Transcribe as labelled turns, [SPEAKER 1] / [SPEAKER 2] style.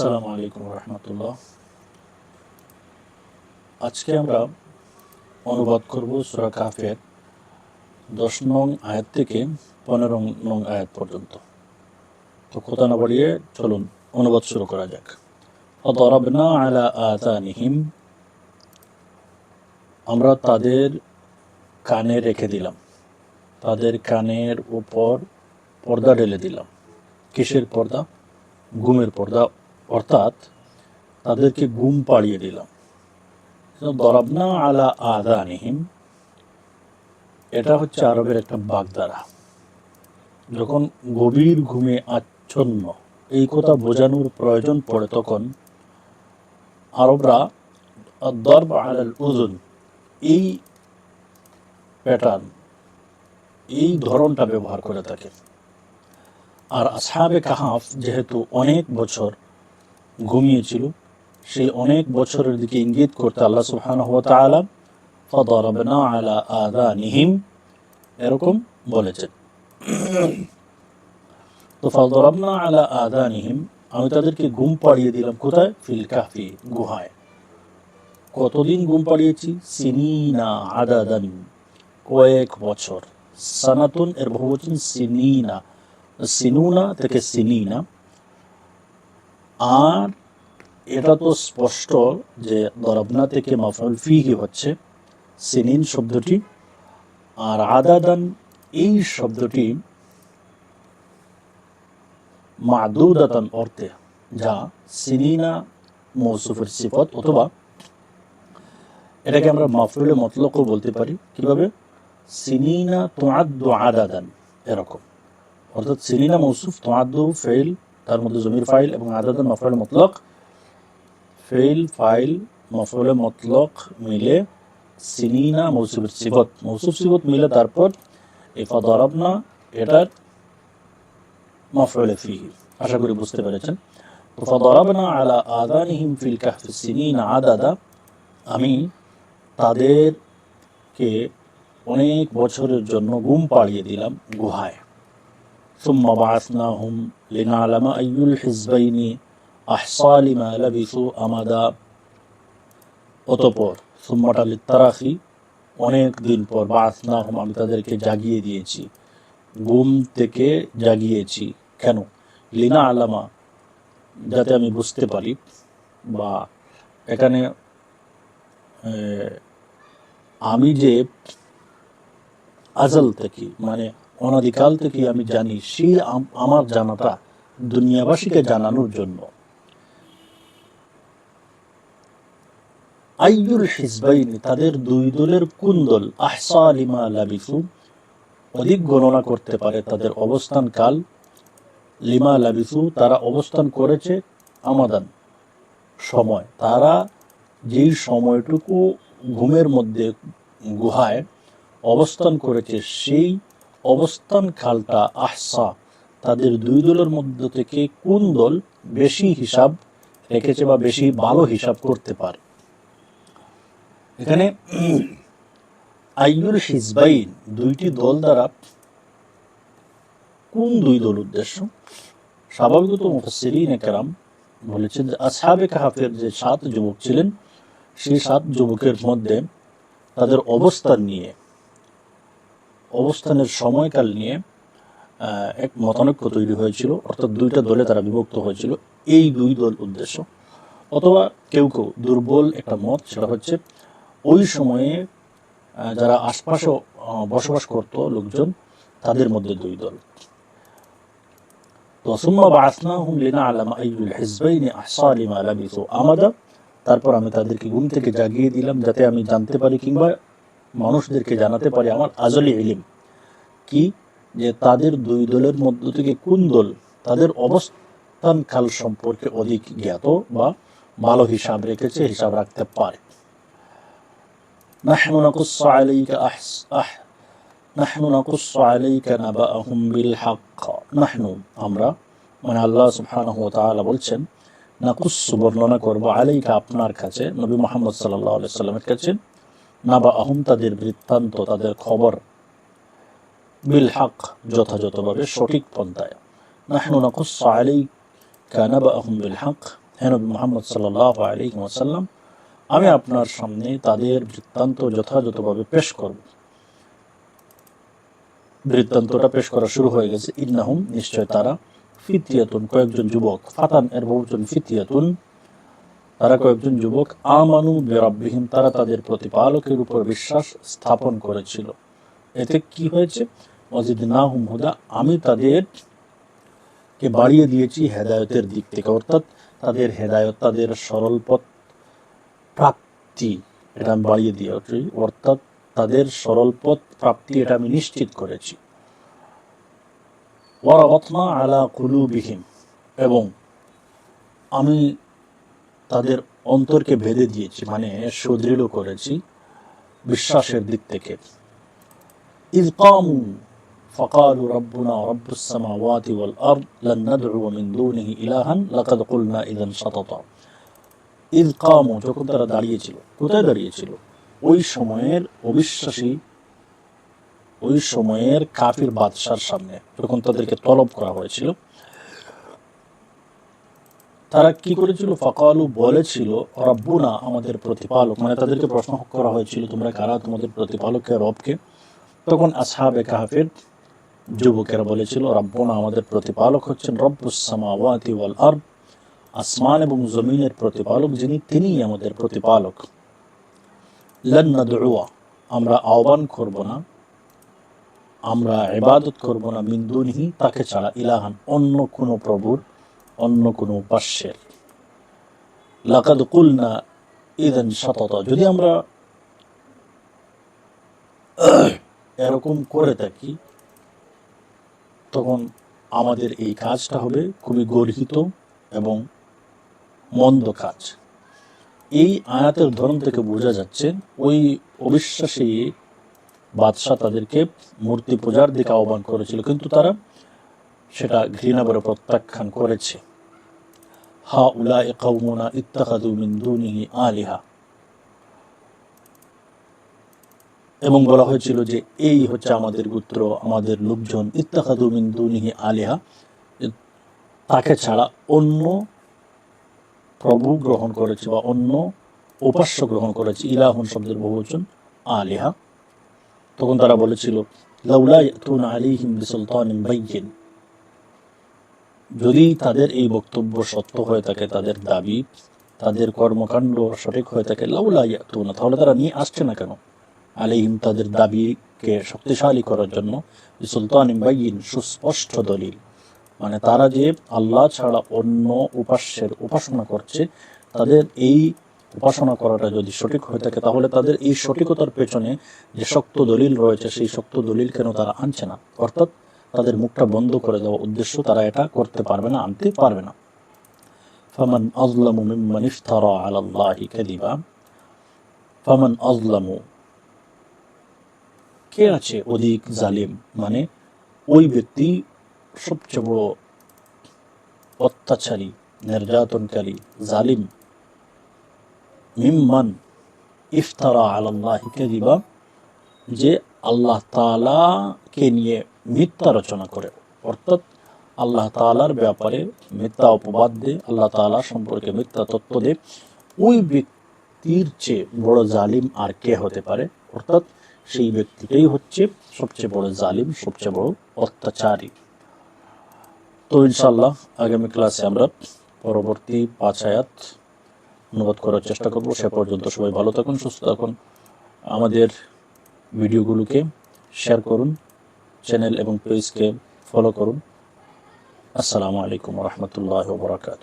[SPEAKER 1] আসসালামু আলাইকুম রহমতুল্লাহ। আজকে আমরা অনুবাদ করব সুরা কাফের দশ নং আয়াত থেকে পনেরো নং আয়াত পর্যন্ত। তো কথা না বাড়িয়ে চলুন, অনুবাদ শুরু করা যাক। অদরবনা আলা আতানিহিম, আমরা তাদের কানে রেখে দিলাম। তাদের কানের উপর পর্দা ঢেলে দিলাম। কিসের পর্দা? ঘুমের পর্দা। অর্থাৎ তাদেরকে ঘুম পাড়িয়ে দিলাম। দরাবনা আলা আদানিহিম, এটা হচ্ছে আরবের একটা বাগধারা যখন গভীর ঘুমে আচ্ছন্ন, এই কথা বোঝানোর প্রয়োজন পড়ে তখন আরবরা দর্ব আলাল উজুন এই প্যাটার্ন এই ধরনটা ব্যবহার করে থাকে। আর আসহাবে কাহাফ যেহেতু অনেক বছর ঘুমিয়েছিল। সেই অনেক বছরের দিকে ইঙ্গিত করতে আল্লাহ সুবহানাহু ওয়া তাআলা ফাদারাবনা আলা আযানিহিম। এরকম বলেছেন। তো ফাদারাবনা আলা আযানিহিম, আমি তাদেরকে ঘুম পাড়িয়ে দিলাম কোথায়? ফিল কাফি গুহায়। কতদিন ঘুম পাড়িয়েছি? সিনিনা আদাদান। কয়েক বছর। সানাতুন এর বহুবচন সিনিনা। সিনুনা থেকে সিনিনা। আর এটা তো স্পষ্ট যে দরবনা থেকে মাফুল ফিহি হচ্ছে, সিনিন শব্দটি। আর আদাদান এই শব্দটি মাদুদাতান অর্থে, যা সিনিনা মৌসুফের সিফত অথবা এটাকে আমরা মাফরুলে মতলকও বলতে পারি। কীভাবে? সিনিনা তোয়াদ্দু আদাদান, এরকম। অর্থাৎ সিনিনা মৌসুফ তোয়াদ্দু ফেইল তার মধ্যে জমির ফাইল এবং আদাদুল মফরল মতলক। ফেইল, ফাইল মফরল মতলক মিলে সিনিনা মৌসুফের সিফত। মৌসুফ সিফত মিলে তারপর এই ফদরবনা এটার মফরলে ফিহি। আশা করি বুঝতে পেরেছেন। তো ফদরবনা আলা আদানিহিম ফিল কাহফি সিনিনা আদাদা। আমি তাদেরকে অনেক বছরের জন্য গুম পাড়িয়ে দিলাম গুহায়। সুম্মা বাসনা হুম لنعلم أي الحزبين أحصى لما لبثوا أمدا অতপর সুম্মাটা লিত্তারাখি অনেক দিন পর বাসনাহম আমি তাদেরকে জাগিয়ে দিয়েছি ঘুম থেকে জাগিয়েছি কেন লিনা আলামা যাতে আমি বুঝতে পারি বা এখানে আমি যে আজল থেকে মানে অনাদিকাল থেকে আমি জানি সেই আমার জানাটা দুনিয়াবাসীকে জানানোর জন্য। আইয়ুল হিজবাইনি, তাদের দুই দলের কোন দল? আহসা লিমা লাবিসু। অধিক গণনা করতে পারে তাদের অবস্থান কাল। লিমা লাবিসু, তারা অবস্থান করেছে আমাদান সময়। তারা যেই সময়টুকু ঘুমের মধ্যে গুহায় অবস্থান করেছে, সেই অবস্থান কালটা আহসা। তাদের দুই দলের মধ্য থেকে কোন দল বেশি হিসাব রেখেছে বা বেশি ভালো হিসাব করতে পারে? এখানে আইয়ুল হিজবাইন দুইটি দল দ্বারা কোন দুই দল উদ্দেশ্য? স্বাভাবিকত মুফাসসিরিন একরাম বলেছেন যে, আসহাবে কাহাফের যে সাত যুবক ছিলেন, সেই সাত যুবকের মধ্যে তাদের অবস্থান নিয়ে অবস্থানের সময়কাল নিয়ে এক মতানৈক্য তৈরি হয়েছিল, অর্থাৎ দুইটা দলে তারা বিভক্ত হয়েছিল। এই দুই দল উদ্দেশ্য। অথবা কেউ কেউ দুর্বল একটা মত, সেটা হচ্ছে ওই সময়ে যারা আশপাশে বসবাস করত লোকজন, তাদের মধ্যে দুই দল। আলামা আমাদা। তারপর আমি তাদেরকে ঘুম থেকে জাগিয়ে দিলাম, যাতে আমি জানতে পারি কিংবা মানুষদেরকে জানাতে পারি আমার আজলি ইলিম। কি যে তাদের দুই দলের মধ্য থেকে কোন দল তাদের অবস্থান কাল সম্পর্কে অধিক জ্ঞাত বা ভালো হিসাব রেখেছে হিসাব রাখতে পারে نحن نقص عليك أحس أح نحن نقص عليك نبأهم بالحق نحن আমরা মানে আল্লাহ সুবহানাহু ওয়া তাআলা বলছেন নাকুস বর্ণনা করব আলাইকা আপনার কাছে নবী মুহাম্মদ সাল্লাল্লাহু আলাইহি সাল্লামের কাছে না বা আহম তাদের বৃত্তান্ত তাদের খবর বিল হক যথাযথভাবে সঠিক পন্থায়। আমি আপনার সামনে তাদের বৃত্তান্ত যথাযথভাবে পেশ করব। বৃত্তান্তটা পেশ করা শুরু হয়ে গেছে। ইন্নাহুম, নিশ্চয় তারা ফিতিয়াতুন কয়েকজন যুবক। ফাতান এর বহুজন ফিতিয়াতুন তারা কয়েকজন যুবক। আমানু বেরাব্বিহীন তারা তাদের প্রতিপালকের উপর বিশ্বাস স্থাপন করেছিল। এতে কি হয়েছে? মসজিদ না হুম হুদা, আমি তাদের কে বাড়িয়ে দিয়েছি হেদায়তের দিক থেকে, অর্থাৎ তাদের হেদায়ত, তাদের সরল পথ প্রাপ্তি এটা আমি বাড়িয়ে দিয়েছি, অর্থাৎ তাদের সরল পথ প্রাপ্তি এটা আমি নিশ্চিত করেছি। ওয়ারাবতনা আলা কুলুবিহীন এবং আমি তাদের অন্তরকে ভেদে দিয়েছি মানে সুদৃঢ় করেছি, বিশ্বাসের দিক থেকে। إذ قاموا فقالوا ربنا رب السماوات والأرض لن ندعو من دونه إلها لقد قلنا إذا شططا إذ قاموا যখন তারা দাঁড়িয়েছিল কোথায় দাঁড়িয়েছিল ওই সময়ের অবিশ্বাসী ওই সময়ের কাফির বাদশার সামনে যখন তাদেরকে তলব করা হয়েছিল তারা কি করেছিল ফকালু বলেছিল রব্বুনা আমাদের প্রতিপালক মানে তাদেরকে প্রশ্ন করা হয়েছিল তোমরা কারা তোমাদের প্রতিপালককে রবকে তখন আসহাবে কাহাফের যুবকেরা বলেছিল, রব্বনা আমাদের প্রতিপালক হচ্ছেন রব্বুসামাওয়াতি ওয়াল আরদ। আসমান এবং জমিনের প্রতিপালক যিনি, তিনিই আমাদের প্রতিপালক। লন্না দুয়া আমরা আহ্বান করব না, আমরা ইবাদত করব না মিন্দুনিহি তাকে ছাড়া ইলাহান, অন্য কোনো প্রভুর, অন্য কোনো উপাস্যের লাকাদ কুলনা ইদান শতত যদি আমরা এরকম করে থাকি, তখন আমাদের এই কাজটা হবে খুবই গর্হিত এবং মন্দ কাজ। এই আয়াতের ধরন থেকে বোঝা যাচ্ছে, ওই অবিশ্বাসী বাদশাহ তাদেরকে মূর্তি পূজার দিকে আহ্বান করেছিল, কিন্তু তারা সেটা ঘৃণা করে প্রত্যাখ্যান করেছে। হা উলা কৌমুনা ইত্তাখাদু মিন দুনিহি আলিহা। এবং বলা হয়েছিল যে এই হচ্ছে আমাদের গোত্র, আমাদের লোকজন ইত্তাখাদু মিন দুনিহি আলিহা। তাকে ছাড়া অন্য প্রভু গ্রহণ করেছে বা অন্য উপাস্য গ্রহণ করেছে, ইলাহুন শব্দের বহুবচন, আলিহা। তখন তারা বলেছিল যদি তাদের এই বক্তব্য সত্য হয়ে থাকে, তাদের দাবি, তাদের কর্মকাণ্ড সঠিক হয়ে থাকে, লাউলা ইয়াতুনা, তাহলে তারা নিয়ে আসছে না কেন? আলাইহিম তাদের দাবিকে শক্তিশালী করার জন্য সুলতান ইম্বাইন সুস্পষ্ট দলিল। মানে তারা যে আল্লাহ ছাড়া অন্য উপাস্যের উপাসনা করছে, তাদের এই উপাসনা করাটা যদি সঠিক হয়ে থাকে, তাহলে তাদের এই সঠিকতার পেছনে যে শক্ত দলিল রয়েছে, সেই শক্ত দলিল কেন তারা আনছে না? অর্থাৎ তাদের মুখটা বন্ধ করে দেওয়া উদ্দেশ্য তারা এটা করতে পারবে না, আনতে পারবে না। ফামান আজলামু মিম্মান ইফতারা আলাল্লাহি কাযিবা। ফামান আজলামু কে আছে অধিক জালিম? মানে ওই ব্যক্তি সবচেয়ে বড় অত্যাচারী, নির্যাতনকারী, জালিম। মিম্মান ইফতারা আলাল্লাহি কাযিবা, যে আল্লাহ তাআলাকে নিয়ে মিথ্যা রচনা করে। অর্থাৎ আল্লাহ তাআলার ব্যাপারে মিথ্যা অপবাদ দে আল্লাহ তাআলা সম্পর্কে মিথ্যা তত্ত্ব দে ওই ব্যক্তির চেয়ে বড় জালিম আর কে হতে পারে? অর্থাৎ সেই ব্যক্তিটাই হচ্ছে সবচেয়ে বড় জালিম, সবচেয়ে বড় অত্যাচারী। তো ইনশাল্লাহ আগামী ক্লাসে আমরা পরবর্তী পাঁচ আয়াত অনুবাদ করার চেষ্টা করব। সে পর্যন্ত সবাই ভালো থাকুন, সুস্থ থাকুন। আমাদের ভিডিওগুলোকে শেয়ার করুন, চ্যানেল এবং পেজকে ফলো করুন। আসসালামু আলাইকুম রহমতুল্লাহ বরাকাত